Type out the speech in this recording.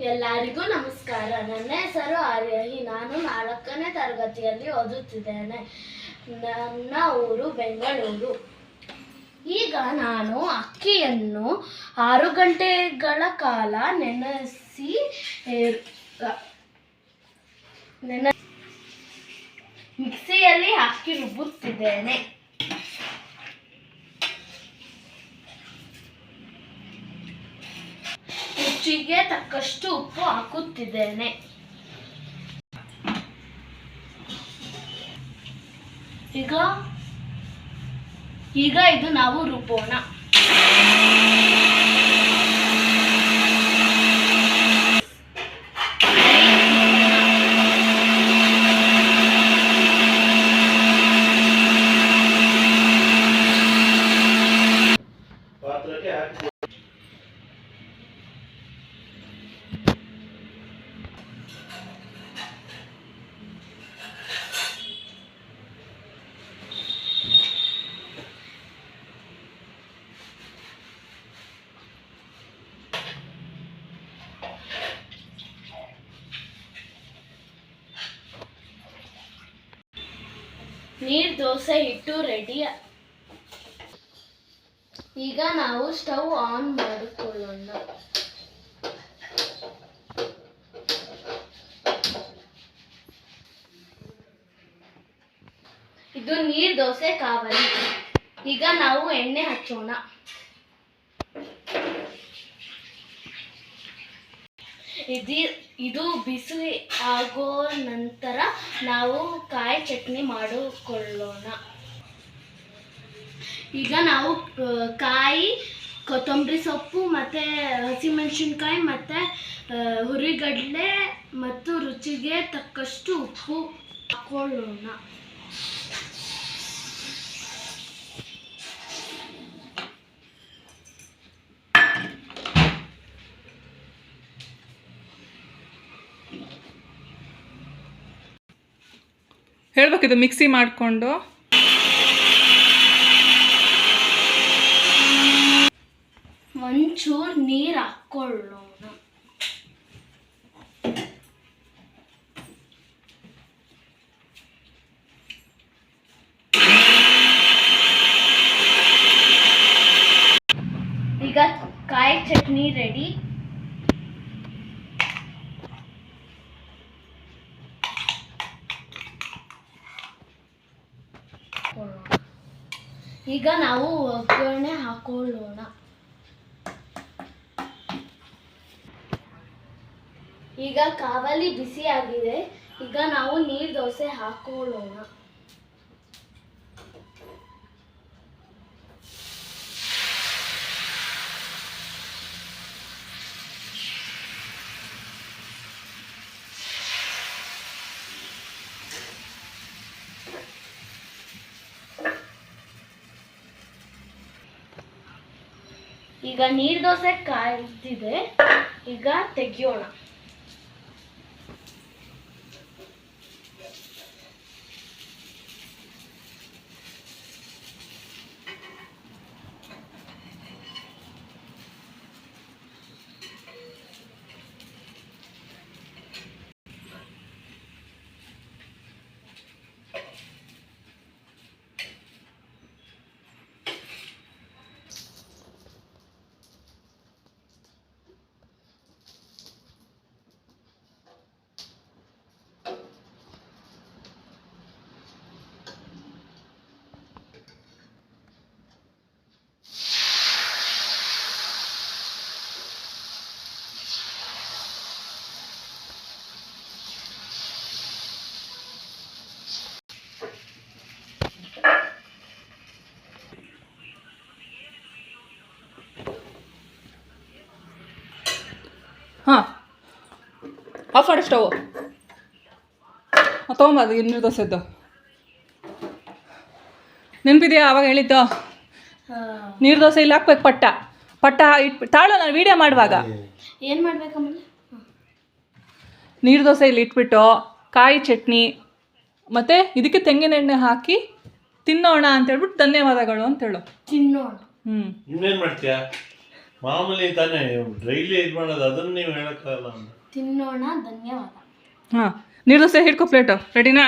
ಎಲ್ಲರಿಗೂ ನಮಸ್ಕಾರ. ನನ್ನ ಹೆಸರು ಆರ್ಯಹಿ. ನಾನು ನಾಲ್ಕನೇ ತರಗತಿಯಲ್ಲಿ ಓದುತ್ತಿದ್ದೇನೆ. ನನ್ನ ಊರು ಬೆಂಗಳೂರು. ಈಗ ನಾನು ಅಕ್ಕಿಯನ್ನು ಆರು ಗಂಟೆಗಳ ಕಾಲ ನೆನೆಸಿ ನೆನ ಮಿಕ್ಸಿಯಲ್ಲಿ ಹಾಕಿ ರುಬ್ಬುತ್ತಿದ್ದೇನೆ. ರುಚಿಗೆ ತಕ್ಕಷ್ಟು ಉಪ್ಪು ಹಾಕುತ್ತಿದ್ದೇನೆ. ಈಗ ಈಗ ಇದು ನಾವು ರುಬ್ಬೋಣ. ನೀರ್ ದೋಸೆ ಹಿಟ್ಟು ರೆಡಿ ಈಗ ನಾವು ಸ್ಟವ್ ಆನ್ ಮಾಡಿಕೊಳ್ಳೋಣ. ಇದು ನೀರು ದೋಸೆ ಕಾವಲಿ. ಈಗ ನಾವು ಎಣ್ಣೆ ಹಚ್ಚೋಣ. ಇದು ಇದು ಬಿಸಿ ಆಗೋ ನಂತರ ನಾವು ಕಾಯಿ ಚಟ್ನಿ ಮಾಡಿಕೊಳ್ಳೋಣ. ಈಗ ನಾವು ಕಾಯಿ, ಕೊತ್ತಂಬರಿ ಸೊಪ್ಪು ಮತ್ತು ಹಸಿಮೆಣಸಿನ್ಕಾಯಿ ಮತ್ತು ಹುರಿಗಡಲೆ ಮತ್ತು ರುಚಿಗೆ ತಕ್ಕಷ್ಟು ಉಪ್ಪು ಹಾಕೊಳ್ಳೋಣ. ಹೇಳ್ಬೇಕಿದು ಮಿಕ್ಸಿ ಮಾಡಿಕೊಂಡು. ಒಂಚೂರು ನೀರು ಹಾಕ್ಕೊಳ್ಳೋಣ ಈಗ ಕಾಯಿ ಚಟ್ನಿ ರೆಡಿ ಈಗ ನಾವು ಒಗ್ಗರಣೆ ಹಾಕೊಳ್ಳೋಣ. ಈಗ ಕಾವಲಿ ಬಿಸಿಯಾಗಿದೆ. ಈಗ ನಾವು ನೀರು ದೋಸೆ ಹಾಕೊಳ್ಳೋಣ. ಈಗ ನೀರು ದೋಸೆ ಕಾಯ್ದಿದೆ ಈಗ ತೆಗಿಯೋಣ. ಹಾಂ. ಆಫ್ ಮಾಡಿ ಸ್ಟವ್ ತೊಗೊಂಬ ಅದು ನೀರು ದೋಸೆದ್ದು. ನೆನಪಿದೆಯಾ ಆವಾಗ ಹೇಳಿದ್ದು? ನೀರು ದೋಸೆ ಇಲ್ಲಿ ಹಾಕ್ಬೇಕು ಪಟ್ಟ. ಪಟ್ಟ ಇಟ್ಬಿಟ್ಟು ತಾಳು ನಾನು ವೀಡಿಯೋ ಮಾಡುವಾಗ. ಏನು ಮಾಡಬೇಕಮ್ಮ ನೀರು ದೋಸೆ ಇಲ್ಲಿ ಇಟ್ಬಿಟ್ಟು ಕಾಯಿ ಚಟ್ನಿ ಮತ್ತು ಇದಕ್ಕೆ ತೆಂಗಿನ ಎಣ್ಣೆ ಹಾಕಿ ತಿನ್ನೋಣ ಅಂತ ಹೇಳ್ಬಿಟ್ಟು ಧನ್ಯವಾದಗಳು ಅಂತೇಳು ತಿನ್ನೋಣ. ಹ್ಞೂ ಇನ್ನೇನು ಮಾಡ್ತೀಯ? ಮಾಮೂಲಿ ತಾನೇ ಡೈಲಿ ಇದು ಮಾಡೋದು ಅದನ್ನ ನೀವು ಹೇಳಕ್ಕಾಗಲ್ಲ ತಿನ್ನೋಣ ಧನ್ಯವಾದ. ಹಾಂ ನೀರು ದೋಸೆ ಹಿಡ್ಕೊ ಪ್ಲೇಟು ರೆಡಿನಾ